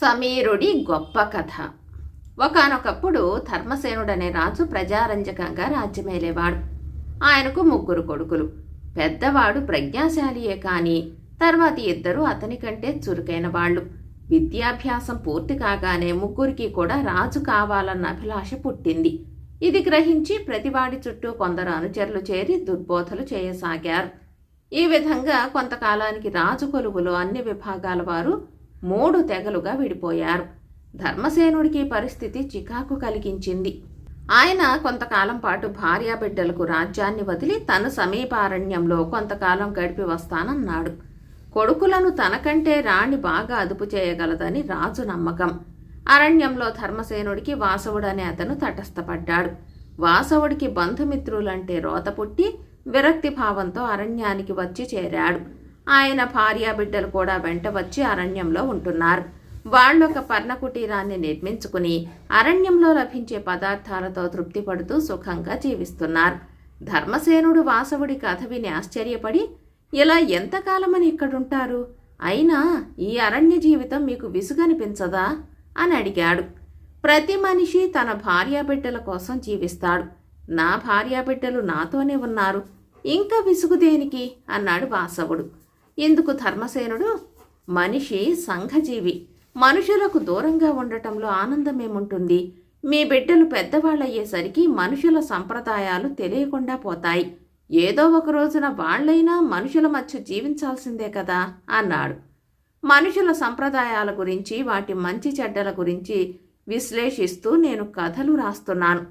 సమీరుడి గొప్ప కథ. ఒకానొకప్పుడు ధర్మసేనుడనే రాజు ప్రజారంజకంగా రాజ్యమేలేవాడు. ఆయనకు ముగ్గురు కొడుకులు. పెద్దవాడు ప్రజ్ఞాశాలియే కానీ తర్వాత ఇద్దరు అతని కంటే చురుకైన వాళ్ళు. విద్యాభ్యాసం పూర్తి కాగానే ముగ్గురికి కూడా రాజు కావాలన్న అభిలాష పుట్టింది. ఇది గ్రహించి ప్రతివాడి చుట్టూ కొందరు అనుచరులు చేరి దుర్బోధలు చేయసాగారు. ఈ విధంగా కొంతకాలానికి రాజు కొలువులో అన్ని విభాగాల వారు మూడు తెగలుగా విడిపోయారు. ధర్మసేనుడికి పరిస్థితి చికాకు కలిగించింది. ఆయన కొంతకాలం పాటు భార్యాబిడ్డలకు రాజ్యాన్ని వదిలి తన సమీపారణ్యంలో కొంతకాలం గడిపి వస్తానన్నాడు. కొడుకులను తనకంటే రాణి బాగా అదుపు చేయగలదని రాజు నమ్మకం. అరణ్యంలో ధర్మసేనుడికి వాసవుడనే అతను తటస్థపడ్డాడు. వాసవుడికి బంధుమిత్రులంటే రోత పుట్టి విరక్తి భావంతో అరణ్యానికి వచ్చి చేరాడు. ఆయన భార్యాబిడ్డలు కూడా వెంట వచ్చి అరణ్యంలో ఉంటున్నారు. వాళ్ళొక పర్ణకుటీరాన్ని నిర్మించుకుని అరణ్యంలో లభించే పదార్థాలతో తృప్తి పడుతూ సుఖంగా జీవిస్తున్నారు. ధర్మసేనుడు వాసవుడి కథ విని ఆశ్చర్యపడి ఇలా ఎంతకాలమని ఇక్కడుంటారు? అయినా ఈ అరణ్య జీవితం మీకు విసుగనిపించదా? అని అడిగాడు. ప్రతి మనిషి తన భార్యాబిడ్డల కోసం జీవిస్తాడు. నా భార్యాబిడ్డలు నాతోనే ఉన్నారు. ఇంకా విసుగు దేనికి? అన్నాడు వాసవుడు. ఇందుకు ధర్మసేనుడు? మనిషి సంఘజీవి. మనుషులకు దూరంగా ఉండటంలో ఆనందమేముంటుంది? మీ బిడ్డలు పెద్దవాళ్ళయ్యేసరికి మనుషుల సంప్రదాయాలు తెలియకుండా పోతాయి. ఏదో ఒక రోజున వాళ్ళైనా మనుషుల మధ్య జీవించాల్సిందే కదా? అన్నాడు. మనుషుల సంప్రదాయాల గురించి వాటి మంచి చెడ్డల గురించి విశ్లేషిస్తూ నేను కథలు రాస్తున్నాను.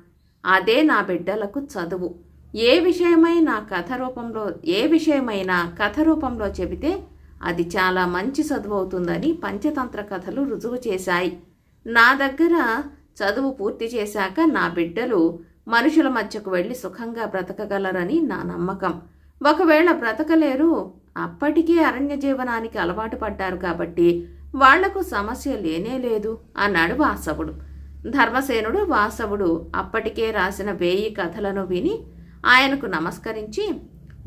అదే నా బిడ్డలకు చదువు. ఏ విషయమైనా కథ రూపంలో ఏ విషయమైనా కథ రూపంలో చెబితే అది చాలా మంచి చదువు అవుతుందని పంచతంత్ర కథలు రుజువు చేశాయి. నా దగ్గర చదువు పూర్తి చేశాక నా బిడ్డలు మనుషుల మధ్యకు వెళ్ళి సుఖంగా బ్రతకగలరని నా నమ్మకం. ఒకవేళ బ్రతకలేరు అప్పటికే అరణ్య జీవనానికి అలవాటు పడ్డారు కాబట్టి వాళ్ళకు సమస్య లేనే లేదు అన్నాడు వాసవుడు. ధర్మసేనుడు వాసవుడు అప్పటికే రాసిన వేయి కథలను విని ఆయనకు నమస్కరించి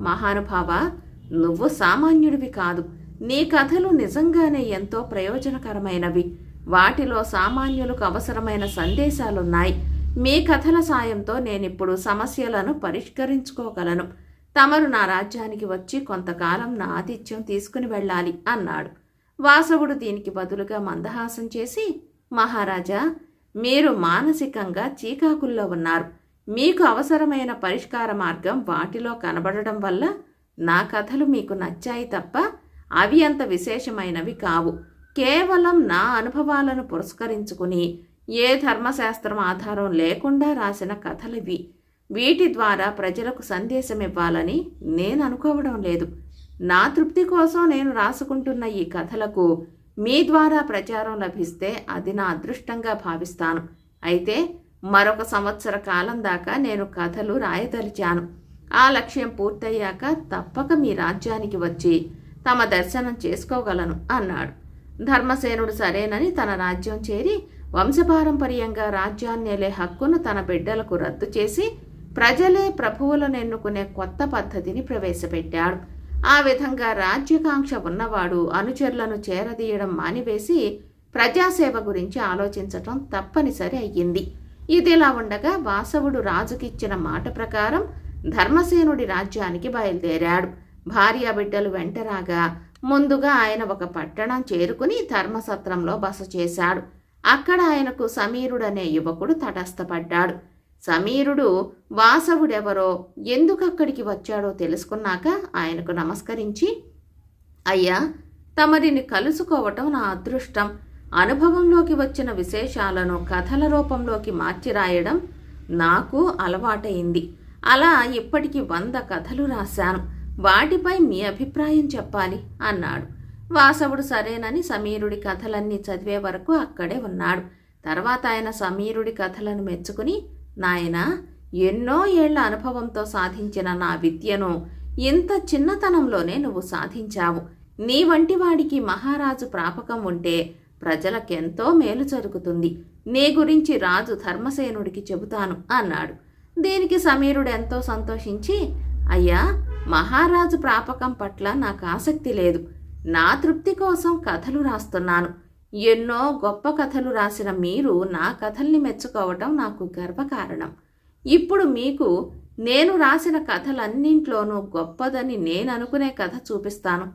మహానుభావ నువ్వు సామాన్యుడివి కాదు. నీ కథలు నిజంగానే ఎంతో ప్రయోజనకరమైనవి. వాటిలో సామాన్యులకు అవసరమైన సందేశాలున్నాయి. మీ కథల సాయంతో నేనిప్పుడు సమస్యలను పరిష్కరించుకోగలను. తమరు నా రాజ్యానికి వచ్చి కొంతకాలం నా ఆతిథ్యం తీసుకుని వెళ్ళాలి అన్నాడు. వాసవుడు దీనికి బదులుగా మందహాసం చేసి మహారాజా మీరు మానసికంగా చీకాకుల్లో ఉన్నారు. మీకు అవసరమైన పరిష్కార మార్గం వాటిలో కనబడడం వల్ల నా కథలు మీకు నచ్చాయి తప్ప అవి అంత విశేషమైనవి కావు. కేవలం నా అనుభవాలను పురస్కరించుకుని ఏ ధర్మశాస్త్రం ఆధారం లేకుండా రాసిన కథలివి వీటి ద్వారా ప్రజలకు సందేశం ఇవ్వాలని నేను అనుకోవడం లేదు. నా తృప్తి కోసం నేను రాసుకుంటున్న ఈ కథలకు మీ ద్వారా ప్రచారం లభిస్తే అది నా అదృష్టంగా భావిస్తాను. అయితే మరొక సంవత్సర కాలం దాకా నేను కథలు రాయదలిచాను. ఆ లక్ష్యం పూర్తయ్యాక తప్పక మీ రాజ్యానికి వచ్చి తమ దర్శనం చేసుకోగలను అన్నాడు. ధర్మసేనుడు సరేనని తన రాజ్యం చేరి వంశపారంపర్యంగా రాజ్యాన్నేలే హక్కును తన బిడ్డలకు రద్దు చేసి ప్రజలే ప్రభువులను ఎన్నుకునే కొత్త పద్ధతిని ప్రవేశపెట్టాడు. ఆ విధంగా రాజ్యకాంక్ష ఉన్నవాడు అనుచరులను చేరదీయడం మానివేసి ప్రజాసేవ గురించి ఆలోచించటం తప్పనిసరి అయ్యింది. ఇదిలా ఉండగా వాసవుడు రాజుకిచ్చిన మాట ప్రకారం ధర్మసేనుడి రాజ్యానికి బయలుదేరాడు. భార్యాబిడ్డలు వెంటరాగా ముందుగా ఆయన ఒక పట్టణం చేరుకుని ధర్మసత్రంలో బస చేశాడు. అక్కడ ఆయనకు సమీరుడనే యువకుడు తటస్థపడ్డాడు. సమీరుడు వాసవుడెవరో? ఎందుకక్కడికి వచ్చాడో తెలుసుకున్నాక ఆయనకు నమస్కరించి అయ్యా తమరిని కలుసుకోవటం నా అదృష్టం. అనుభవంలోకి వచ్చిన విశేషాలను కథల రూపంలోకి మార్చి రాయడం నాకు అలవాటైంది అలా ఇప్పటికి వంద కథలు రాశాను. వాటిపై మీ అభిప్రాయం చెప్పాలి అన్నాడు. వాసవుడు సరేనని సమీరుడి కథలన్నీ చదివే వరకు అక్కడే ఉన్నాడు. తర్వాత ఆయన సమీరుడి కథలను మెచ్చుకుని నాయనా ఎన్నో ఏళ్ళ అనుభవంతో సాధించిన నా విద్యను ఇంత చిన్నతనంలోనే నువ్వు సాధించావు. నీ వంటి వాడికి మహారాజు ప్రాపకం ఉంటే ప్రజలకెంతో మేలు జరుగుతుంది. నీ గురించి రాజు ధర్మసేనుడికి చెబుతాను అన్నాడు. దీనికి సమీరుడు ఎంతో సంతోషించి అయ్యా మహారాజు ప్రాపకం పట్ల నాకు ఆసక్తి లేదు. నా తృప్తి కోసం కథలు రాస్తున్నాను. ఎన్నో గొప్ప కథలు రాసిన మీరు నా కథల్ని మెచ్చుకోవటం నాకు గర్వకారణం. ఇప్పుడు మీకు నేను రాసిన కథలన్నింట్లోనూ గొప్పదని నేను అనుకునే కథ చూపిస్తాను.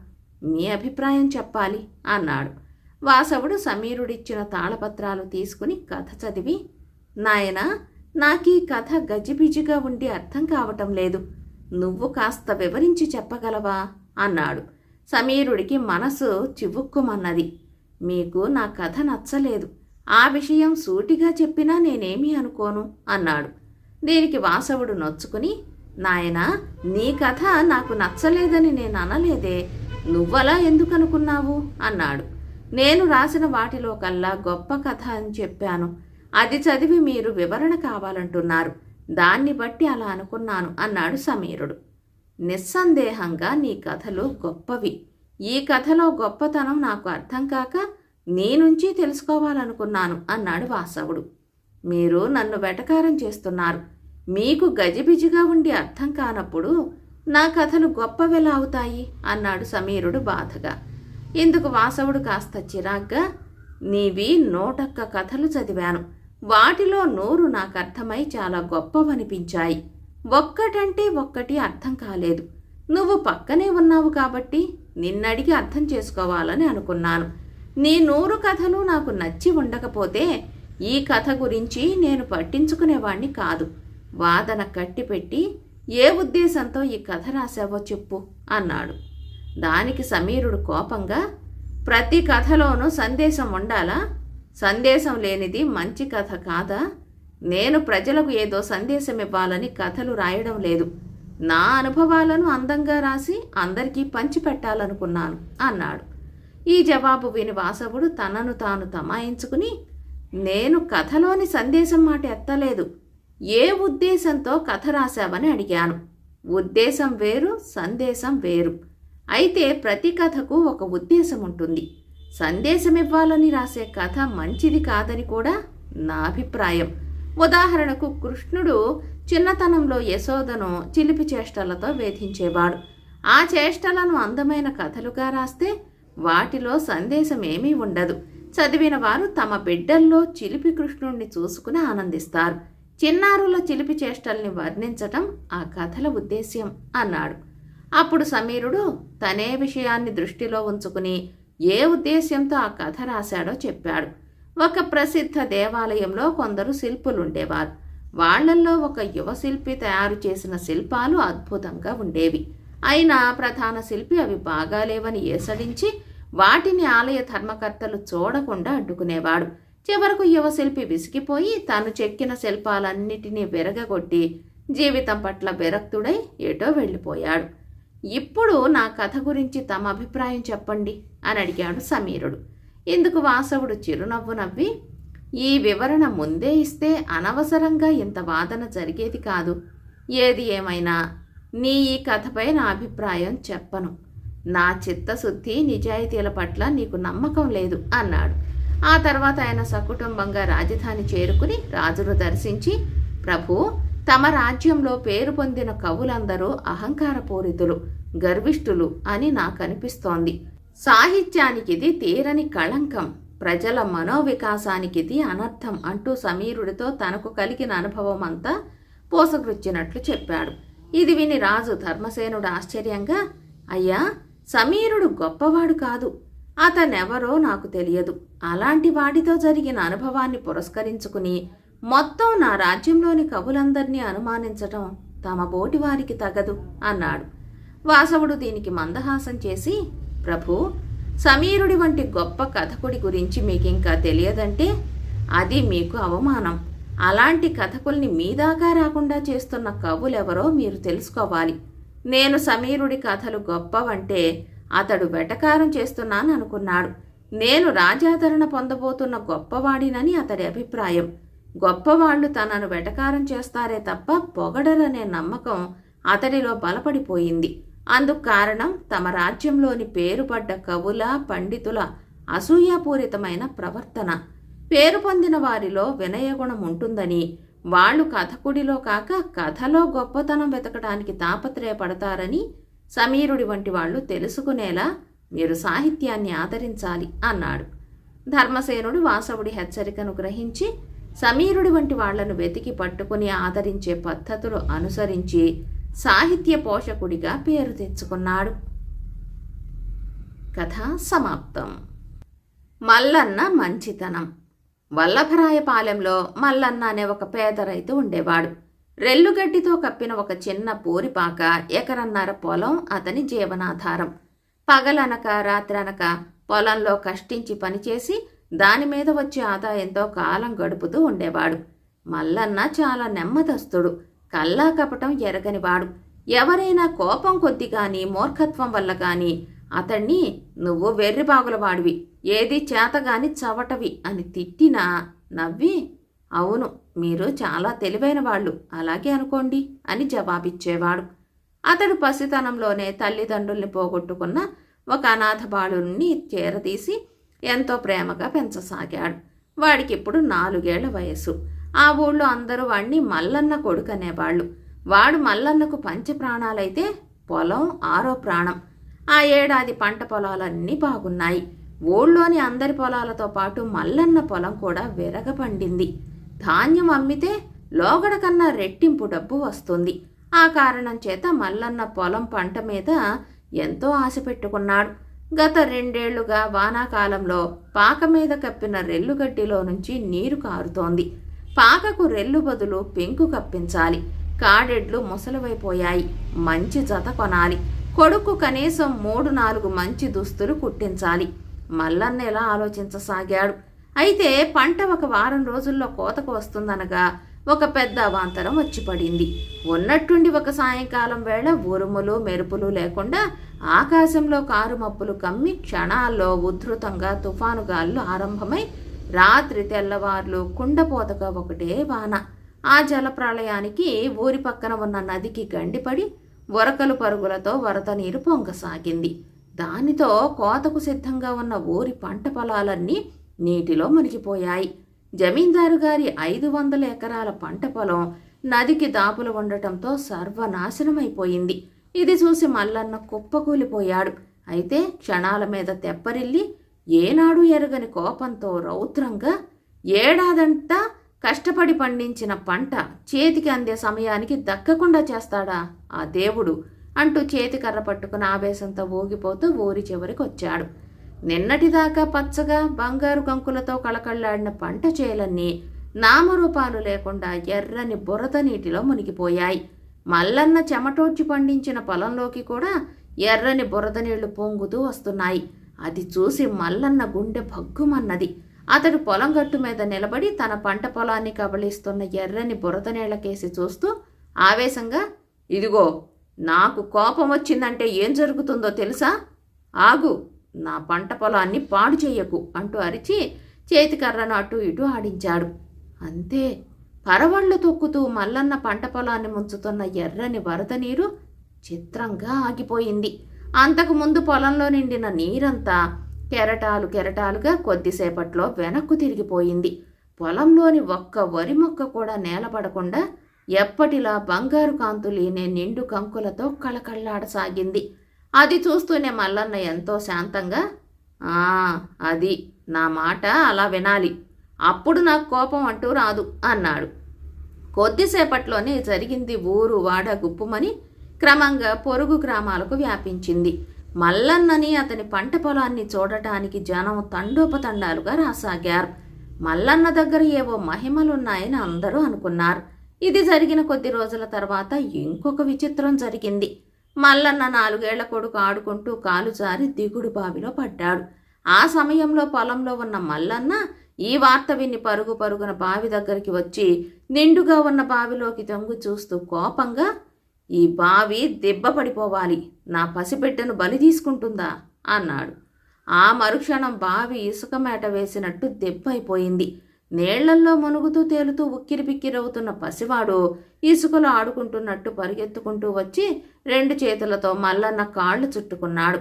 మీ అభిప్రాయం చెప్పాలి అన్నాడు. వాసవుడు సమీరుడిచ్చిన తాళపత్రాలు తీసుకుని కథ చదివి నాయనా నాకీ కథ గజిబిజిగా ఉండి అర్థం కావటం లేదు. నువ్వు కాస్త వివరించి చెప్పగలవా? అన్నాడు. సమీరుడికి మనసు చివుక్కుమన్నది. మీకు నా కథ నచ్చలేదు. ఆ విషయం సూటిగా చెప్పినా నేనేమీ అనుకోను అన్నాడు. దీనికి వాసవుడు నొచ్చుకుని నాయనా నీ కథ నాకు నచ్చలేదని నేను అనలేదే నువ్వలా ఎందుకనుకున్నావు? అన్నాడు. నేను రాసిన వాటిలో కల్లా గొప్ప కథ అని చెప్పాను. అది చదివి మీరు వివరణ కావాలంటున్నారు. దాన్ని బట్టి అలా అనుకున్నాను అన్నాడు సమీరుడు. నిస్సందేహంగా నీ కథలు గొప్పవి. ఈ కథలో గొప్పతనం నాకు అర్థం కాక నీ నుంచి తెలుసుకోవాలనుకున్నాను అన్నాడు వాసవుడు. మీరు నన్ను వెటకారం చేస్తున్నారు. మీకు గజిబిజిగా ఉండి అర్థం కానప్పుడు నా కథలు గొప్పవెలా అవుతాయి అన్నాడు సమీరుడు బాధగా. ఇందుకు వాసవుడు కాస్త చిరాగ్గా నీవి నూటొక్క కథలు చదివాను. వాటిలో నూరు నాకు అర్థమై చాలా గొప్పవనిపించాయి. ఒక్కటంటే ఒక్కటి అర్థం కాలేదు. నువ్వు పక్కనే ఉన్నావు కాబట్టి నిన్నడిగి అర్థం చేసుకోవాలని అనుకున్నాను. నీ నూరు కథలు నాకు నచ్చి ఉండకపోతే ఈ కథ గురించి నేను పట్టించుకునేవాణ్ణి కాదు. వాదన కట్టిపెట్టి ఏ ఉద్దేశంతో ఈ కథ రాశావో చెప్పు అన్నాడు. దానికి సమీరుడు కోపంగా ప్రతి కథలోనూ సందేశం ఉండాలా? సందేశం లేనిది మంచి కథ కాదా? నేను ప్రజలకు ఏదో సందేశం ఇవ్వాలని కథలు రాయడం లేదు. నా అనుభవాలను అందంగా రాసి అందరికీ పంచిపెట్టాలనుకున్నాను అన్నాడు. ఈ జవాబు విని వాసవుడు తనను తాను తమాయించుకుని నేను కథలోని సందేశం మాట ఎత్తలేదు. ఏ ఉద్దేశంతో కథ రాశావని అడిగాను. ఉద్దేశం వేరు సందేశం వేరు. అయితే ప్రతి కథకు ఒక ఉద్దేశం ఉంటుంది. సందేశమివ్వాలని రాసే కథ మంచిది కాదని కూడా నా అభిప్రాయం. ఉదాహరణకు కృష్ణుడు చిన్నతనంలో యశోదను చిలిపి చేష్టలతో వేధించేవాడు. ఆ చేష్టలను అందమైన కథలుగా రాస్తే వాటిలో సందేశం ఏమీ ఉండదు. చదివిన వారు తమ బిడ్డల్లో చిలిపి కృష్ణుణ్ణి చూసుకుని ఆనందిస్తారు. చిన్నారుల చిలిపి చేష్టల్ని వర్ణించటం ఆ కథల ఉద్దేశ్యం అన్నాడు. అప్పుడు సమీరుడు తనే విషయాన్ని దృష్టిలో ఉంచుకుని ఏ ఉద్దేశ్యంతో ఆ కథ రాశాడో చెప్పాడు. ఒక ప్రసిద్ధ దేవాలయంలో కొందరు శిల్పులుండేవారు. వాళ్ళల్లో ఒక యువ శిల్పి తయారు చేసిన శిల్పాలు అద్భుతంగా ఉండేవి. అయినా ప్రధాన శిల్పి అవి బాగాలేవని ఏసడించి వాటిని ఆలయ ధర్మకర్తలు చూడకుండా అడ్డుకునేవాడు. చివరకు యువ శిల్పి విసిగిపోయి తాను చెక్కిన శిల్పాలన్నిటినీ విరగగొట్టి జీవితం పట్ల విరక్తుడై ఎటో వెళ్ళిపోయాడు. ఇప్పుడు నా కథ గురించి తమ అభిప్రాయం చెప్పండి అని అడిగాడు సమీరుడు. ఇందుకు వాసవుడు చిరునవ్వు నవ్వి ఈ వివరణ ముందే ఇస్తే అనవసరంగా ఇంత వాదన జరిగేది కాదు. ఏది ఏమైనా నీ ఈ కథపై నా అభిప్రాయం చెప్పను. నా చిత్తశుద్ధి నిజాయితీల పట్ల నీకు నమ్మకం లేదు అన్నాడు. ఆ తర్వాత ఆయన సకుటుంబంగా రాజధాని చేరుకుని రాజును దర్శించి ప్రభు తమ రాజ్యంలో పేరు పొందిన కవులందరూ అహంకారపూరితులు గర్విష్ఠులు అని నాకు అనిపిస్తోంది సాహిత్యానికిది తీరని కళంకం ప్రజల మనోవికాసానికిది అనర్థం అంటూ సమీరుడితో తనకు కలిగిన అనుభవం అంతా పోసగృచ్చినట్లు చెప్పాడు. ఇది విని రాజు ధర్మసేనుడు ఆశ్చర్యంగా అయ్యా సమీరుడు గొప్పవాడు కాదు. అతనెవరో నాకు తెలియదు. అలాంటి వాడితో జరిగిన అనుభవాన్ని పురస్కరించుకుని మొత్తం నా రాజ్యంలోని కవులందరినీ అనుమానించటం తమ బోటి వారికి తగదు అన్నాడు. వాసవుడు దీనికి మందహాసం చేసి ప్రభు సమీరుడి వంటి గొప్ప కథకుడి గురించి మీకింకా తెలియదంటే అది మీకు అవమానం. అలాంటి కథకుల్ని మీ దాకా రాకుండా చేస్తున్న కవులెవరో మీరు తెలుసుకోవాలి. నేను సమీరుడి కథలు గొప్పవంటే అతడు వెటకారం చేస్తున్నాను అనుకున్నాడు నేను రాజాదరణ పొందబోతున్న గొప్పవాడినని అతడి అభిప్రాయం. గొప్పవాళ్ళు తనను వెటకారం చేస్తారే తప్ప పొగడరనే నమ్మకం అతడిలో బలపడిపోయింది. అందుకు కారణం తమ రాజ్యంలోని పేరుపడ్డ కవుల పండితుల అసూయాపూరితమైన ప్రవర్తన. పేరు పొందిన వారిలో వినయగుణం ఉంటుందని వాళ్ళు కథకుడిలో కాక కథలో గొప్పతనం వెతకడానికి తాపత్రయపడతారని సమీరుడి వంటి వాళ్ళు తెలుసుకునేలా మీరు సాహిత్యాన్ని ఆదరించాలి అన్నాడు. ధర్మసేనుడు వాసవుడి హెచ్చరికను గ్రహించి సమీరుడి వంటి వాళ్ళను వెతికి పట్టుకుని ఆదరించే పద్ధతులు అనుసరించి సాహిత్య పోషకుడిగా పేరు తెచ్చుకున్నాడు. కథ సమాప్తం. మల్లన్న మంచితనం. వల్లభరాయపాలెంలో మల్లన్న అనే ఒక పేద రైతు ఉండేవాడు. రెల్లుగడ్డితో కప్పిన ఒక చిన్న పూరిపాక ఎకరన్నర పొలం అతని జీవనాధారం. పగలనక రాత్రనక పొలంలో కష్టించి పనిచేసి దాని మీద వచ్చే ఆదాయంతో కాలం గడుపుతూ ఉండేవాడు. మల్లన్న చాలా నెమ్మదస్తుడు. కల్లా కపటం ఎరగనివాడు ఎవరైనా కోపం కొద్ది కానీ మూర్ఖత్వం వల్ల కానీ అతణ్ణి నువ్వు వెర్రిబాగుల వాడివి ఏది చేతగాని చవటవి అని తిట్టినా నవ్వి అవును మీరు చాలా తెలివైన వాళ్ళు. అలాగే అనుకోండి అని జవాబిచ్చేవాడు. అతడు పసితనంలోనే తల్లిదండ్రుల్ని పోగొట్టుకున్న ఒక అనాథ బాలుని చేరదీసి ఎంతో ప్రేమగా పెంచసాగాడు. వాడికి ఇప్పుడు నాలుగేళ్ళ వయసు ఆ ఊళ్ళో అందరూ వాణ్ణి మల్లన్న కొడుకు అనేవాళ్ళు వాడు మల్లన్నకు పంచ ప్రాణాలైతే పొలం ఆరో ప్రాణం. ఆ ఏడాది పంట పొలాలన్నీ బాగున్నాయి. ఊళ్ళోని అందరి పొలాలతో పాటు మల్లన్న పొలం కూడా విరగపండింది. ధాన్యం అమ్మితే లోగడ కన్నా రెట్టింపు డబ్బు వస్తుంది. ఆ కారణం చేత మల్లన్న పొలం పంట మీద ఎంతో ఆశ పెట్టుకున్నాడు. గత రెండేళ్ళుగా వానాకాలంలో పాక మీద కప్పిన రెల్లుగడ్డిలో నుంచి నీరు కారుతోంది. పాకకు రెల్లు బదులు పెంకు కప్పించాలి. కాడెడ్లు ముసలివైపోయాయి. మంచి జత కొనాలి. కొడుకు కనీసం మూడు నాలుగు మంచి దుస్తులు కుట్టించాలి. మల్లన్న ఎలా ఆలోచించసాగాడు. అయితే పంట ఒక వారం రోజుల్లో కోతకు వస్తుందనగా ఒక పెద్ద అవాంతరం వచ్చి పడింది ఉన్నట్టుండి ఒక సాయంకాలం వేళ ఉరుములు మెరుపులు లేకుండా ఆకాశంలో కారుమప్పులు కమ్మి క్షణాల్లో ఉధృతంగా తుఫాను గాళ్ళు ఆరంభమై రాత్రి తెల్లవార్లు కుండపోతగా ఒకటే వాన. ఆ జల ప్రళయానికి ఊరి పక్కన ఉన్న నదికి గండిపడి వరకలు పరుగులతో వరద నీరు పొంగసాగింది. దానితో కోతకు సిద్ధంగా ఉన్న ఊరి పంట పొలాలన్నీ నీటిలో మునిగిపోయాయి. జమీందారు గారి ఐదు వందల ఎకరాల పంట పొలం నదికి దాపులు ఉండటంతో సర్వనాశనమైపోయింది. ఇది చూసి మల్లన్న కుప్పకూలిపోయాడు. అయితే క్షణాల మీద తెప్పరిల్లి ఏనాడు ఎరగని కోపంతో రౌద్రంగా ఏడాదంతా కష్టపడి పండించిన పంట చేతికి అందే సమయానికి దక్కకుండా చేస్తాడా ఆ దేవుడు అంటూ చేతికర్ర పట్టుకుని ఆవేశంతో ఊగిపోతూ ఊరి చివరికి వచ్చాడు. నిన్నటిదాకా పచ్చగా బంగారు కంకులతో కళకళ్ళాడిన పంట చేలన్నీ నామరూపాలు లేకుండా ఎర్రని బురద నీటిలో మునిగిపోయాయి. మల్లన్న చెమటోడ్చి పండించిన పొలంలోకి కూడా ఎర్రని బురద నీళ్ళు పొంగుతూ వస్తున్నాయి. అది చూసి మల్లన్న గుండె భగ్గుమన్నది. అతడు పొలం గట్టు మీద నిలబడి తన పంట పొలాన్ని కబళిస్తున్న ఎర్రని బురద నీళ్ళకేసి చూస్తూ ఆవేశంగా ఇదిగో నాకు కోపం వచ్చిందంటే ఏం జరుగుతుందో తెలుసా? ఆగు నా పంట పొలాన్ని పాడు చేయకు అంటూ అరిచి చేతికర్రను అటు ఇటు ఆడించాడు. అంతే పరవళ్ళు తొక్కుతూ మల్లన్న పంట పొలాన్ని ముంచుతున్న ఎర్రని వరద నీరు చిత్రంగా ఆగిపోయింది. అంతకుముందు పొలంలో నిండిన నీరంతా కెరటాలు కెరటాలుగా కొద్దిసేపట్లో వెనక్కు తిరిగిపోయింది. పొలంలోని ఒక్క వరి మొక్క కూడా నేలపడకుండా ఎప్పటిలా బంగారు కాంతులీనే నిండు కంకులతో కళకళ్ళాడసాగింది అది చూస్తూనే మల్లన్న ఎంతో శాంతంగా ఆ అది నా మాట అలా వినాలి. అప్పుడు నాకు కోపం అంటూ రాదు అన్నాడు. కొద్దిసేపట్లోనే జరిగింది ఊరు వాడ గుప్పుమని క్రమంగా పొరుగు గ్రామాలకు వ్యాపించింది. మల్లన్నని అతని పంట పొలాన్ని చూడటానికి జనం తండోపతండాలుగా రాసాగారు. మల్లన్న దగ్గర ఏవో మహిమలున్నాయని అందరూ అనుకున్నారు. ఇది జరిగిన కొద్ది రోజుల తర్వాత ఇంకొక విచిత్రం జరిగింది. మల్లన్న నాలుగేళ్ళ కొడుకు ఆడుకుంటూ కాలు జారి దిగుడు బావిలో పడ్డాడు. ఆ సమయంలో పొలంలో ఉన్న మల్లన్న ఈ వార్త విని పరుగు పరుగున బావి దగ్గరికి వచ్చి నిండుగా ఉన్న బావిలోకి తొంగు చూస్తూ కోపంగా ఈ బావి దెబ్బ పడిపోవాలి. నా పసిబిడ్డను బలి తీసుకుంటుందా? అన్నాడు. ఆ మరుక్షణం బావి ఇసుక మేట వేసినట్టు దెబ్బ అయిపోయింది నీళ్ళల్లో మునుగుతూ తేలుతూ ఉక్కిరి బిక్కిరవుతున్న పసివాడు ఇసుకలో ఆడుకుంటున్నట్టు పరిగెత్తుకుంటూ వచ్చి రెండు చేతులతో మల్లన్న కాళ్ళు చుట్టుకున్నాడు.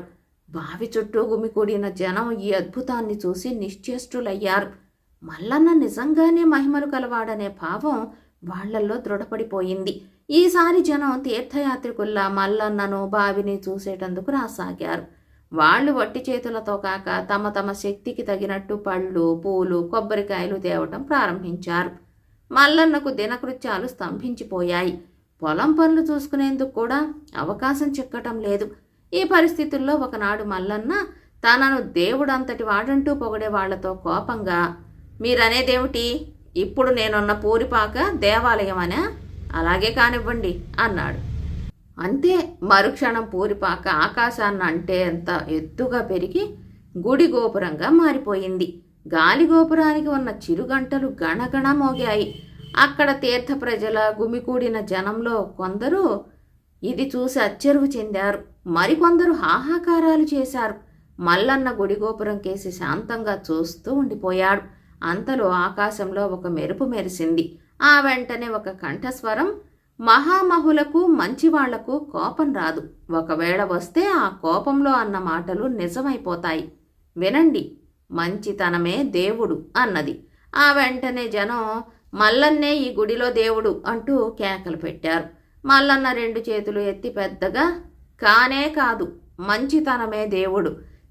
బావి చుట్టూ గుమికూడిన జనం ఈ అద్భుతాన్ని చూసి నిశ్చేష్టులయ్యారు. మల్లన్న నిజంగానే మహిమలు కలవాడనే భావం వాళ్ళల్లో దృఢపడిపోయింది. ఈసారి జనం తీర్థయాత్రికుల్లా మల్లన్నను బావిని చూసేటందుకు రాసాగారు. వాళ్ళు వట్టి చేతులతో కాక తమ తమ శక్తికి తగినట్టు పళ్ళు పూలు కొబ్బరికాయలు తేవటం ప్రారంభించారు. మల్లన్నకు దినకృత్యాలు స్తంభించిపోయాయి. పొలం పనులు చూసుకునేందుకు కూడా అవకాశం చిక్కటం లేదు. ఈ పరిస్థితుల్లో ఒకనాడు మల్లన్న తనను దేవుడంతటి వాడంటూ పొగిడే వాళ్ళతో కోపంగా మీరనేదేమిటి? ఇప్పుడు నేనున్న పూరిపాక దేవాలయమనా? అలాగే కానివ్వండి అన్నాడు. అంతే మరుక్షణం పూరిపాక ఆకాశాన్ని అంటే అంత ఎత్తుగా పెరిగి గుడి గోపురంగా మారిపోయింది. గాలి గోపురానికి ఉన్న చిరుగంటలు గణగణ మోగాయి. అక్కడ తీర్థ ప్రజల గుమికూడిన జనంలో కొందరు ఇది చూసి అచ్చెరువు చెందారు. మరికొందరు హాహాకారాలు చేశారు. మల్లన్న గుడి గోపురం కేసి శాంతంగా చూస్తూ ఉండిపోయాడు. అంతలో ఆకాశంలో ఒక మెరుపు మెరిసింది. ఆ వెంటనే ఒక కంఠస్వరం మహామహులకు మంచివాళ్ళకు కోపం రాదు. ఒకవేళ వస్తే ఆ కోపంలో అన్న మాటలు నిజమైపోతాయి. వినండి మంచితనమే దేవుడు అన్నది. ఆ వెంటనే జనం మల్లన్నే ఈ గుడిలో దేవుడు అంటూ కేకలు పెట్టారు. మల్లన్న రెండు చేతులు ఎత్తి పెద్దగా కానే కాదు మంచితనమే దేవుడు.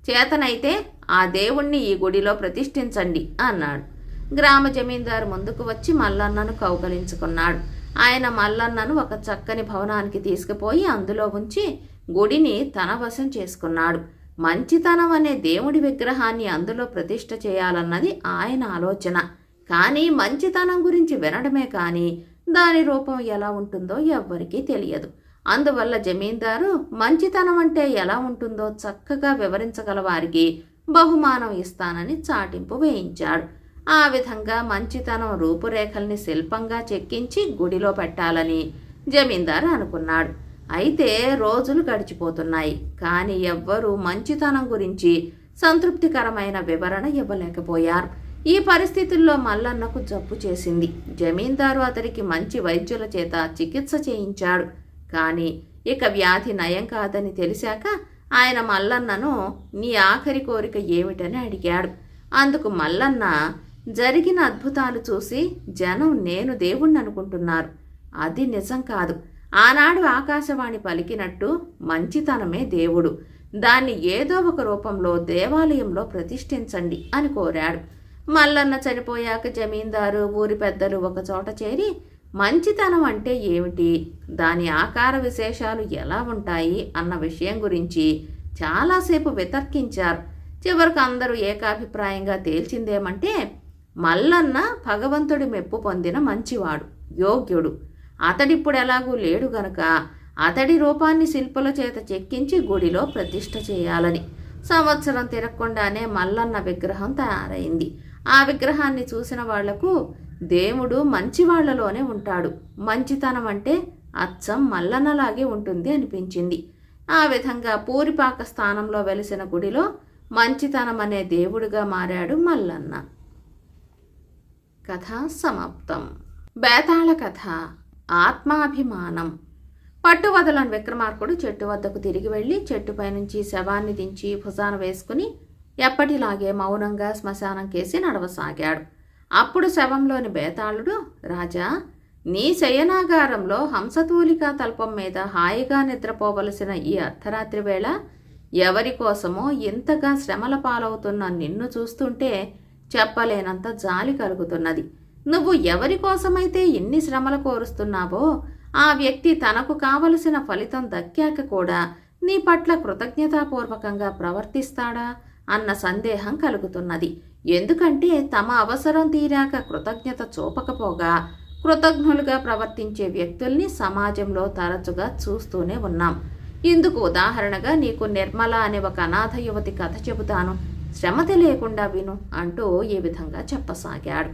చేతనైతే ఆ దేవుణ్ణి ఈ గుడిలో ప్రతిష్ఠించండి అన్నాడు. గ్రామ జమీందారు ముందుకు వచ్చి మల్లన్నను కౌగలించుకున్నాడు. ఆయన మల్లన్నను ఒక చక్కని భవనానికి తీసుకుపోయి అందులో ఉంచి గుడిని తన వశం చేసుకున్నాడు. మంచితనం అనే దేవుడి విగ్రహాన్ని అందులో ప్రతిష్ఠ చేయాలన్నది ఆయన ఆలోచన. కానీ మంచితనం గురించి వినడమే కానీ దాని రూపం ఎలా ఉంటుందో ఎవ్వరికీ తెలియదు. అందువల్ల జమీందారు మంచితనం అంటే ఎలా ఉంటుందో చక్కగా వివరించగల వారికి బహుమానం ఇస్తానని చాటింపు వేయించాడు. ఆ విధంగా మంచితనం రూపురేఖల్ని శిల్పంగా చెక్కించి గుడిలో పెట్టాలని జమీందారు అనుకున్నాడు. అయితే రోజులు గడిచిపోతున్నాయి. కానీ ఎవ్వరూ మంచితనం గురించి సంతృప్తికరమైన వివరణ ఇవ్వలేకపోయారు. ఈ పరిస్థితుల్లో మల్లన్నకు జబ్బు చేసింది. జమీందారు అతనికి మంచి వైద్యుల చేత చికిత్స చేయించాడు. కానీ ఇక వ్యాధి నయం కాదని తెలిసాక ఆయన మల్లన్నను నీ ఆఖరి కోరిక ఏమిటని అడిగాడు. అందుకు మల్లన్న జరిగిన అద్భుతాలు చూసి జనం నేను దేవుణ్ణి అనుకుంటున్నారు. అది నిజం కాదు. ఆనాడు ఆకాశవాణి పలికినట్టు మంచితనమే దేవుడు. దాన్ని ఏదో ఒక రూపంలో దేవాలయంలో ప్రతిష్ఠించండి అని కోరాడు. మల్లన్న చనిపోయాక జమీందారు ఊరి పెద్దలు ఒక చోట చేరి మంచితనం అంటే ఏమిటి? దాని ఆకార విశేషాలు ఎలా ఉంటాయి? అన్న విషయం గురించి చాలాసేపు వితర్కించారు. చివరికి అందరూ ఏకాభిప్రాయంగా తేల్చిందేమంటే మల్లన్న భగవంతుడి మెప్పు పొందిన మంచివాడు యోగ్యుడు. అతడిప్పుడు ఎలాగూ లేడు గనక అతడి రూపాన్ని శిల్పుల చేత చెక్కించి గుడిలో ప్రతిష్ఠ చేయాలని. సంవత్సరం తిరగకుండానే మల్లన్న విగ్రహం తయారైంది. ఆ విగ్రహాన్ని చూసిన వాళ్ళకు దేవుడు మంచివాళ్ళలోనే ఉంటాడు. మంచితనం అంటే అచ్చం మల్లనలాగే ఉంటుంది అనిపించింది. ఆ విధంగా పూరిపాక స్థానంలో వెలిసిన గుడిలో మంచితనం అనే దేవుడిగా మారాడు మల్లన్న. కథ సమాప్తం. బేతాళ కథ ఆత్మాభిమానం. పట్టువదలని విక్రమార్కుడు చెట్టు వద్దకు తిరిగి వెళ్ళి చెట్టుపై నుంచి శవాన్ని దించి భుజాన వేసుకుని ఎప్పటిలాగే మౌనంగా శ్మశానం కేసి నడవసాగాడు. అప్పుడు శవంలోని బేతాళుడు రాజా నీ శయనాగారంలో హంసతూలికా తల్పం మీద హాయిగా నిద్రపోవలసిన ఈ అర్ధరాత్రి వేళ ఎవరి కోసమో ఇంతగా శ్రమల పాలవుతున్న నిన్ను చూస్తుంటే చెప్పలేనంత జాలి కలుగుతున్నది. నువ్వు ఎవరి కోసమైతే ఇన్ని శ్రమలు కోరుస్తున్నావో ఆ వ్యక్తి తనకు కావలసిన ఫలితం దక్కాక కూడా నీ పట్ల కృతజ్ఞతాపూర్వకంగా ప్రవర్తిస్తాడా? అన్న సందేహం కలుగుతున్నది. ఎందుకంటే తమ అవసరం తీరాక కృతజ్ఞత చూపకపోగా కృతజ్ఞులుగా ప్రవర్తించే వ్యక్తుల్ని సమాజంలో తరచుగా చూస్తూనే ఉన్నాం. ఇందుకు ఉదాహరణగా నీకు నిర్మల అనే ఒక అనాథ యువతి కథ చెబుతాను. శ్రమత లేకుండా విను అంటూ ఈ విధంగా చెప్పసాగాడు.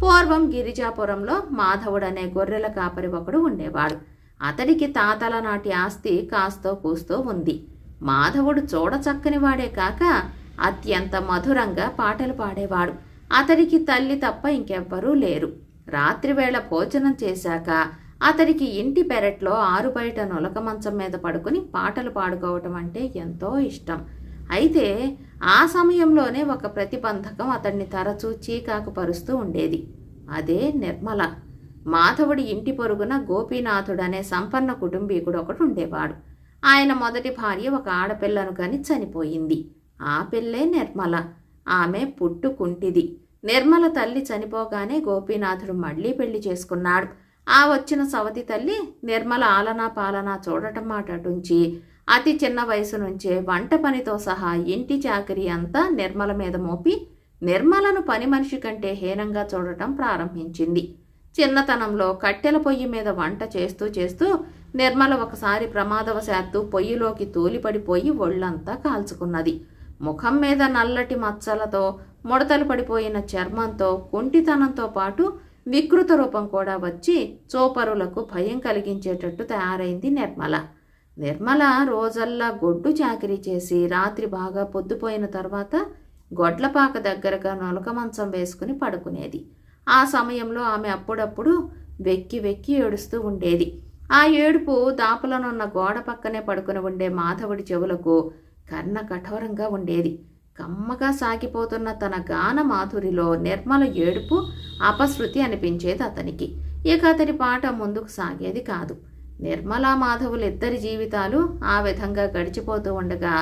పూర్వం గిరిజాపురంలో మాధవుడనే గొర్రెల కాపరి ఒకడు ఉండేవాడు. అతడికి తాతల నాటి ఆస్తి కాస్తో కూస్తో ఉంది. మాధవుడు చూడచక్కని వాడే కాక అత్యంత మధురంగా పాటలు పాడేవాడు. అతడికి తల్లి తప్ప ఇంకెవ్వరూ లేరు. రాత్రివేళ భోజనం చేశాక అతడికి ఇంటి పెరట్లో ఆరుబయట నులక మంచం మీద పడుకుని పాటలు పాడుకోవటం అంటే ఎంతో ఇష్టం. అయితే ఆ సమయంలోనే ఒక ప్రతిబంధకం అతన్ని తరచూ చీకాకు పరుస్తూ ఉండేది. అదే నిర్మల. మాధవుడి ఇంటి పొరుగున గోపీనాథుడనే సంపన్న కుటుంబీకుడు ఒకడు ఉండేవాడు. ఆయన మొదటి భార్య ఒక ఆడపిల్లను కని చనిపోయింది. ఆ పిల్లే నిర్మల. ఆమె పుట్టుకుంటిది. నిర్మల తల్లి చనిపోగానే గోపీనాథుడు మళ్ళీ పెళ్ళి చేసుకున్నాడు. ఆ వచ్చిన సవతి తల్లి నిర్మల ఆలనా పాలనా చూడటం మాటటుంచి అతి చిన్న వయసు నుంచే వంట పనితో సహా ఇంటి చాకరీ అంతా నిర్మల మీద మోపి నిర్మలను పని మనిషి కంటే హీనంగా చూడటం ప్రారంభించింది. చిన్నతనంలో కట్టెల పొయ్యి మీద వంట చేస్తూ చేస్తూ నిర్మల ఒకసారి ప్రమాదవశాత్తు పొయ్యిలోకి తూలిపడిపోయి ఒళ్ళంతా కాల్చుకున్నది. ముఖం మీద నల్లటి మచ్చలతో ముడతలు పడిపోయిన చర్మంతో కుంటితనంతో పాటు వికృత రూపం కూడా వచ్చి చోపరులకు భయం కలిగించేటట్టు తయారైంది నిర్మల. నిర్మల రోజల్లా గొడ్డు చాకిరీ చేసి రాత్రి బాగా పొద్దుపోయిన తర్వాత గొడ్లపాక దగ్గరగా నొలక మంచం వేసుకుని పడుకునేది. ఆ సమయంలో ఆమె అప్పుడప్పుడు వెక్కి వెక్కి ఏడుస్తూ ఉండేది. ఆ ఏడుపు దాపలనున్న గోడ పక్కనే పడుకుని ఉండే మాధవుడి చెవులకు కర్ణ కఠోరంగా ఉండేది. కమ్మగా సాగిపోతున్న తన గాన మాధురిలో నిర్మల ఏడుపు అపశృతి అనిపించేది అతనికి. ఇక అతని పాట ముందుకు సాగేది కాదు. నిర్మలా మాధవులు ఇద్దరి జీవితాలు ఆ విధంగా గడిచిపోతూ ఉండగా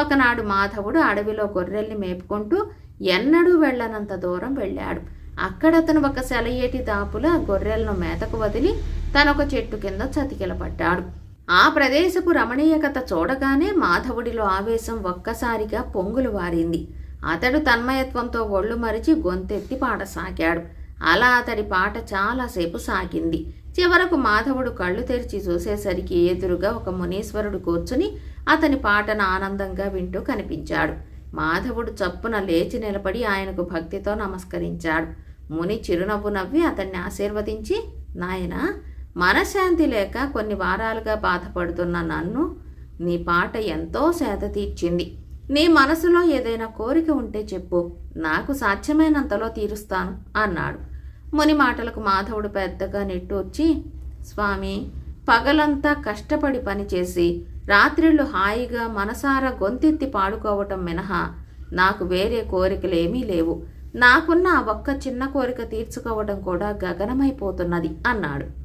ఒకనాడు మాధవుడు అడవిలో గొర్రెల్ని మేపుకుంటూ ఎన్నడూ వెళ్ళనంత దూరం వెళ్ళాడు. అక్కడతను ఒక సెలయేటి దాపుల గొర్రెలను మేతకు వదిలి తనొక చెట్టు కింద చతికిలపడ్డాడు. ఆ ప్రదేశపు రమణీయకత చూడగానే మాధవుడిలో ఆవేశం ఒక్కసారిగా పొంగులు వారింది. అతడు తన్మయత్వంతో ఒళ్ళు మరిచి గొంతెత్తి పాడసాగాడు. అలా అతడి పాట చాలాసేపు సాగింది. చివరకు మాధవుడు కళ్ళు తెరిచి చూసేసరికి ఎదురుగా ఒక మునీశ్వరుడు కూర్చుని అతని పాటను ఆనందంగా వింటూ కనిపించాడు. మాధవుడు చప్పున లేచి నిలబడి ఆయనకు భక్తితో నమస్కరించాడు. ముని చిరునవ్వు నవ్వి అతన్ని ఆశీర్వదించి నాయనా మనశ్శాంతి లేక కొన్ని వారాలుగా బాధపడుతున్న నన్ను నీ పాట ఎంతో సేద తీర్చింది. నీ మనసులో ఏదైనా కోరిక ఉంటే చెప్పు. నాకు సాధ్యమైనంతలో తీరుస్తాను అన్నాడు. ముని మాటలకు మాధవుడు పెద్దగా నెట్టూర్చి స్వామి పగలంతా కష్టపడి పనిచేసి రాత్రిళ్ళు హాయిగా మనసారా గొంతెత్తి పాడుకోవటం మినహా నాకు వేరే కోరికలేమీ లేవు. నాకున్న ఆ ఒక్క చిన్న కోరిక తీర్చుకోవడం కూడా గగనమైపోతున్నది అన్నాడు.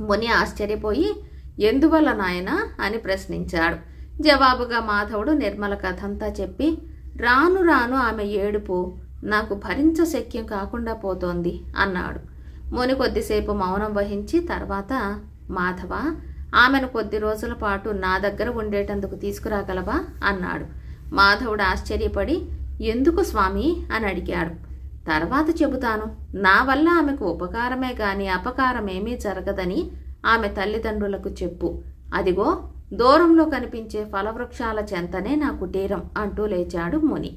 ముని ఆశ్చర్యపోయి ఎందువల్ల నాయనా? అని ప్రశ్నించాడు. జవాబుగా మాధవుడు నిర్మల కథంతా చెప్పి రాను రాను ఆమె ఏడుపు నాకు భరించ శక్యం కాకుండా పోతోంది అన్నాడు. ముని కొద్దిసేపు మౌనం వహించి తర్వాత మాధవ ఆమెను కొద్ది రోజుల పాటు నా దగ్గర ఉండేటందుకు తీసుకురాగలవా? అన్నాడు. మాధవుడు ఆశ్చర్యపడి ఎందుకు స్వామి? అని అడిగాడు. తర్వాత చెబుతాను. నా వల్ల ఆమెకు ఉపకారమే గాని అపకారమేమీ జరగదని ఆమె తల్లిదండ్రులకు చెప్పు. అదిగో దూరంలో కనిపించే ఫలవృక్షాల చెంతనే నా కుటీరం అంటూ లేచాడు ముని.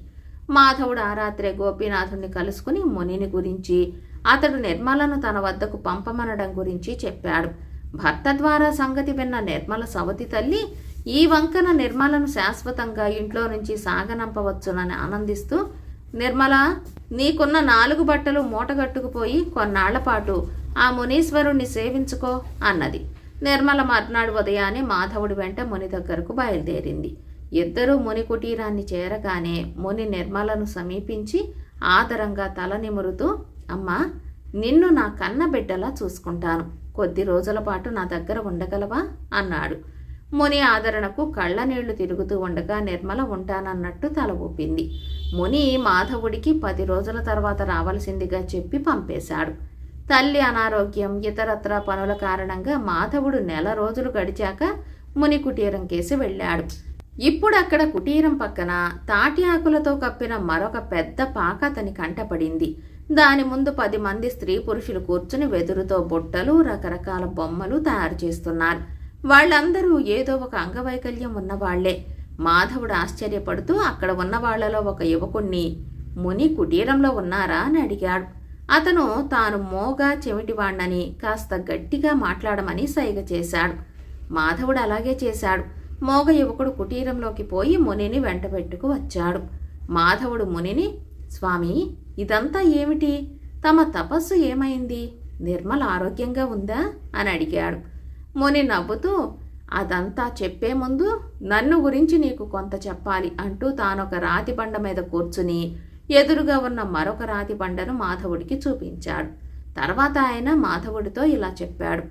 మాధవుడు ఆ రాత్రే గోపీనాథుణ్ణి కలుసుకుని మునిని గురించి అతడు నిర్మలను తన వద్దకు పంపమనడం గురించి చెప్పాడు. భర్త ద్వారా సంగతి విన్న నిర్మల సవతి తల్లి ఈ వంకన నిర్మలను శాశ్వతంగా ఇంట్లో నుంచి సాగనంపవచ్చునని ఆనందిస్తూ నిర్మల నీకున్న నాలుగు బట్టలు మూటగట్టుకుపోయి కొన్నాళ్ళపాటు ఆ మునీశ్వరుణ్ణి సేవించుకో అన్నది. నిర్మల మర్నాడు ఉదయాన్నే మాధవుడి వెంట ముని దగ్గరకు బయలుదేరింది. ఇద్దరూ ముని కుటీరాన్ని చేరగానే ముని నిర్మలను సమీపించి ఆదరంగా తల నిమురుతూ అమ్మా నిన్ను నా కన్న బిడ్డలా చూసుకుంటాను. కొద్ది రోజుల పాటు నా దగ్గర ఉండగలవా? అన్నాడు. ముని ఆదరణకు కళ్ళ నీళ్ళు తిరుగుతూ ఉండగా నిర్మల ఉంటానన్నట్టు తల ఊపింది. ముని మాధవుడికి పది రోజుల తర్వాత రావాల్సిందిగా చెప్పి పంపేశాడు. తల్లి అనారోగ్యం ఇతరత్ర పనుల కారణంగా మాధవుడు నెల రోజులు గడిచాక ముని కుటీరం కేసి వెళ్ళాడు. ఇప్పుడు అక్కడ కుటీరం పక్కన తాటి ఆకులతో కప్పిన మరొక పెద్ద పాక అతని కంటపడింది. దాని ముందు పది మంది స్త్రీ పురుషులు కూర్చుని వెదురుతో బుట్టలు రకరకాల బొమ్మలు తయారు చేస్తున్నారు. వాళ్ళందరూ ఏదో ఒక అంగవైకల్యం ఉన్నవాళ్ళే. మాధవుడు ఆశ్చర్యపడుతూ అక్కడ ఉన్న వాళ్ళలో ఒక యువకుణ్ణి ముని కుటీరంలో ఉన్నారా? అని అడిగాడు. అతను తాను మోగా చెవిటివాణ్ణని కాస్త గట్టిగా మాట్లాడమని సైగ చేశాడు. మాధవుడు అలాగే చేశాడు. మోగ యువకుడు కుటీరంలోకి పోయి మునిని వెంటబెట్టుకు వచ్చాడు. మాధవుడు మునిని స్వామి ఇదంతా ఏమిటి? తమ తపస్సు ఏమైంది? నిర్మల ఆరోగ్యంగా ఉందా? అని అడిగాడు. ముని నవ్వుతూ అదంతా చెప్పే ముందు నన్ను గురించి నీకు కొంత చెప్పాలి అంటూ తానొక రాతి బండ మీద కూర్చుని ఎదురుగా ఉన్న మరొక రాతి బండను మాధవుడికి చూపించాడు. తర్వాత ఆయన మాధవుడితో ఇలా చెప్పాడు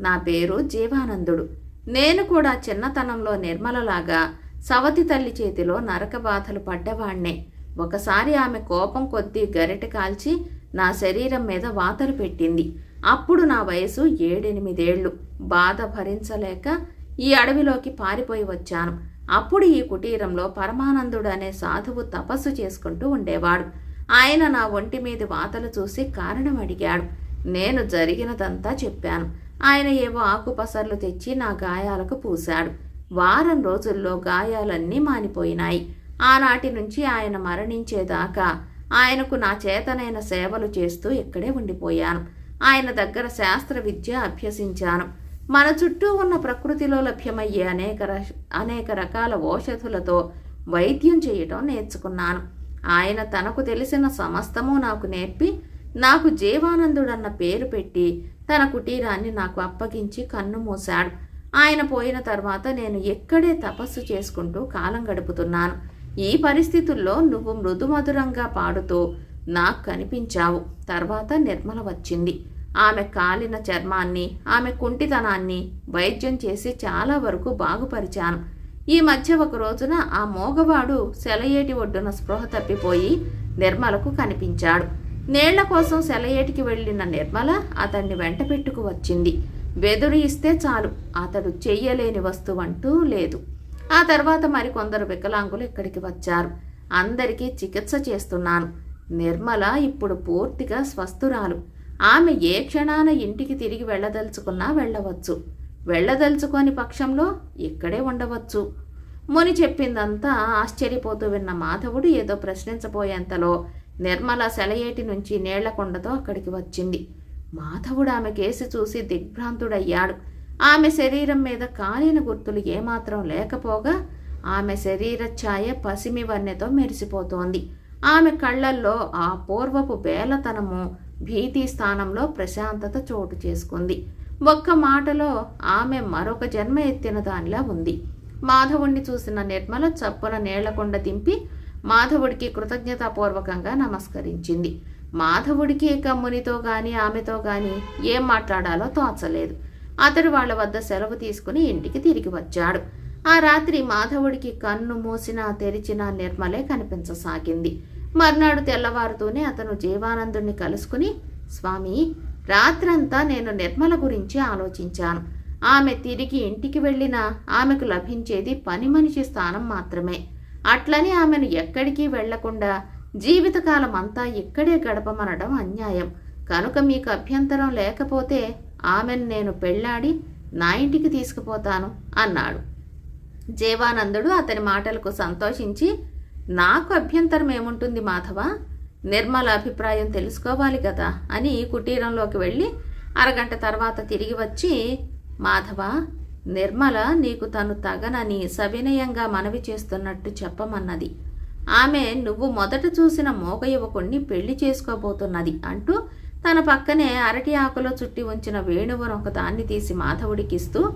నా పేరు జీవానందుడు. నేను కూడా చిన్నతనంలో నిర్మలలాగా సవతి తల్లి చేతిలో నరక బాధలు పడ్డవాణ్ణే. ఒకసారి ఆమె కోపం కొద్దీ గరిట కాల్చి నా శరీరం మీద వాతలు పెట్టింది. అప్పుడు నా వయసు ఏడెనిమిదేళ్ళు బాధ భరించలేక ఈ అడవిలోకి పారిపోయి వచ్చాను. అప్పుడు ఈ కుటీరంలో పరమానందుడు అనే సాధువు తపస్సు చేసుకుంటూ ఉండేవాడు. ఆయన నా ఒంటి మీద వాతలు చూసి కారణం అడిగాడు. నేను జరిగినదంతా చెప్పాను. ఆయన ఏవో ఆకుపసర్లు తెచ్చి నా గాయాలకు పూశాడు. వారం రోజుల్లో గాయాలన్నీ మానిపోయినాయి. ఆనాటి నుంచి ఆయన మరణించేదాకా ఆయనకు నా చేతనైన సేవలు చేస్తూ ఇక్కడే ఉండిపోయాను. ఆయన దగ్గర శాస్త్ర విద్య అభ్యసించాను. మన చుట్టూ ఉన్న ప్రకృతిలో లభ్యమయ్యే అనేక అనేక రకాల ఔషధులతో వైద్యం చేయటం నేర్చుకున్నాను. ఆయన తనకు తెలిసిన సమస్తము నాకు నేర్పి నాకు జీవానందుడన్న పేరు పెట్టి తన కుటీరాన్ని నాకు అప్పగించి కన్ను మూశాడు. ఆయన పోయిన తర్వాత నేను ఎక్కడే తపస్సు చేసుకుంటూ కాలం గడుపుతున్నాను. ఈ పరిస్థితుల్లో నువ్వు మృదుమధురంగా పాడుతూ నాకు కనిపించావు. తర్వాత నిర్మల వచ్చింది. ఆమె కాలిన చర్మాన్ని ఆమె కుంటితనాన్ని వైద్యం చేసి చాలా వరకు బాగుపరిచాను. ఈ మధ్య ఒక రోజున ఆ మోగవాడు సెలయేటి ఒడ్డున స్పృహ తప్పిపోయి నిర్మలకు కనిపించాడు. నీళ్ళ కోసం సెలయేటికి వెళ్ళిన నిర్మల అతన్ని వెంట పెట్టుకు వచ్చింది. వెదురు ఇస్తే చాలు అతడు చెయ్యలేని వస్తువంటూ లేదు. ఆ తర్వాత మరికొందరు వికలాంగులు ఇక్కడికి వచ్చారు. అందరికీ చికిత్స చేస్తున్నాను. నిర్మల ఇప్పుడు పూర్తిగా స్వస్థురాలు. ఆమె ఏ క్షణాన ఇంటికి తిరిగి వెళ్ళదలుచుకున్నా వెళ్ళవచ్చు. వెళ్ళదలుచుకోని పక్షంలో ఇక్కడే ఉండవచ్చు. ముని చెప్పిందంతా ఆశ్చర్యపోతూ విన్న మాధవుడు ఏదో ప్రశ్నించబోయేంతలో నిర్మల సెలయేటి నుంచి నీళ్ళకొండతో అక్కడికి వచ్చింది. మాధవుడు ఆమె కేసి చూసి దిగ్భ్రాంతుడయ్యాడు. ఆమె శరీరం మీద కాలిన గుర్తులు ఏమాత్రం లేకపోగా ఆమె శరీర ఛాయ పసిమి వన్నెతో మెరిసిపోతోంది. ఆమె కళ్ళల్లో ఆ పూర్వపు బేలతనము భీతి స్థానంలో ప్రశాంతత చోటు చేసుకుంది. ఒక్క మాటలో ఆమె మరొక జన్మ ఎత్తిన దానిలా ఉంది. మాధవుణ్ణి చూసిన నిర్మల చప్పున నీళ్ళకొండ దింపి మాధవుడికి కృతజ్ఞతాపూర్వకంగా నమస్కరించింది. మాధవుడికి కమ్మునితో గాని ఆమెతో గాని ఏం మాట్లాడాలో తోచలేదు. అతడు వాళ్ళ వద్ద సెలవు తీసుకుని ఇంటికి తిరిగి వచ్చాడు. ఆ రాత్రి మాధవుడికి కన్ను మూసినా తెరిచినా నిర్మలే కనిపించసాగింది. మర్నాడు తెల్లవారుతూనే అతను జీవానందుణ్ణి కలుసుకుని స్వామి రాత్రంతా నేను నిర్మల గురించి ఆలోచించాను. ఆమె తిరిగి ఇంటికి వెళ్ళినా ఆమెకు లభించేది పని మనిషి స్థానం మాత్రమే. అట్లని ఆమెను ఎక్కడికి వెళ్ళకుండా జీవితకాలం అంతా ఇక్కడే గడపమనడం అన్యాయం. కనుక మీకు అభ్యంతరం లేకపోతే ఆమెను నేను పెళ్ళాడి నా ఇంటికి తీసుకుపోతాను అన్నాడు. జీవానందుడు అతని మాటలకు సంతోషించి నాకు అభ్యంతరం ఏముంటుంది మాధవ? నిర్మల అభిప్రాయం తెలుసుకోవాలి కదా? అని కుటీరంలోకి వెళ్ళి అరగంట తర్వాత తిరిగి వచ్చి మాధవ నిర్మల నీకు తను తగనని సవినయంగా మనవి చేస్తున్నట్టు చెప్పమన్నది. ఆమె నువ్వు మొదట చూసిన మోగ యువకుణ్ణి పెళ్ళి చేసుకోబోతున్నది అంటూ తన పక్కనే అరటి ఆకులో చుట్టి ఉంచిన వేణువును ఒకదాన్ని తీసి మాధవుడికిస్తూ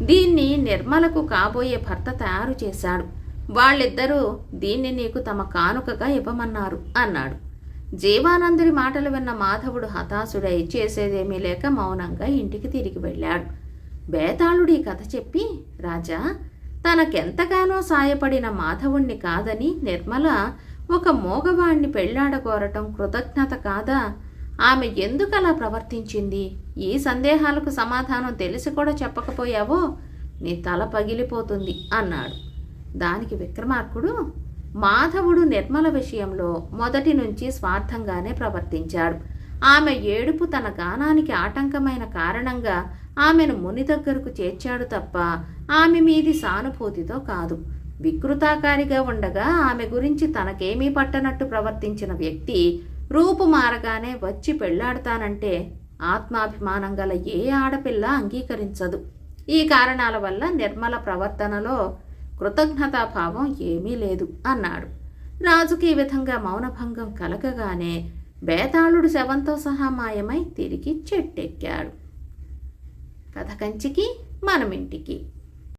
దీన్ని నిర్మలకు కాబోయే భర్త తయారు చేశాడు. వాళ్ళిద్దరూ దీన్ని నీకు తమ కానుకగా ఇవ్వమన్నారు అన్నాడు. జీవానందుడి మాటలు విన్న మాధవుడు హతాశుడై చేసేదేమీ లేక మౌనంగా ఇంటికి తిరిగి వెళ్ళాడు. బేతాళుడి కథ చెప్పి రాజా తనకెంతగానో సాయపడిన మాధవుణ్ణి కాదని నిర్మల ఒక మోగవాణ్ణి పెళ్ళాడగోరటం కృతజ్ఞత కాదా? ఆమె ఎందుకలా ప్రవర్తించింది? ఈ సందేహాలకు సమాధానం తెలిసి కూడా చెప్పకపోయావో? నీ తల పగిలిపోతుంది అన్నాడు. దానికి విక్రమార్కుడు మాధవుడు నిర్మల విషయంలో మొదటి నుంచి స్వార్థంగానే ప్రవర్తించాడు. ఆమె ఏడుపు తన గానానికి ఆటంకమైన కారణంగా ఆమెను ముని దగ్గరకు చేర్చాడు తప్ప ఆమె మీది సానుభూతితో కాదు. వికృతాకారిగా ఉండగా ఆమె గురించి తనకేమీ పట్టనట్టు ప్రవర్తించిన వ్యక్తి రూపు మారగానే వచ్చి పెళ్ళాడతానంటే ఆత్మాభిమానం గల ఏ ఆడపిల్ల అంగీకరించదు. ఈ కారణాల వల్ల నిర్మల ప్రవర్తనలో కృతజ్ఞతాభావం ఏమీ లేదు అన్నాడు. రాజుకి ఈ విధంగా మౌనభంగం కలగగానే బేతాళుడు శవంతో సహా మాయమై తిరిగి చెట్టెక్కాడు. కథ కంచికి మనమింటికి.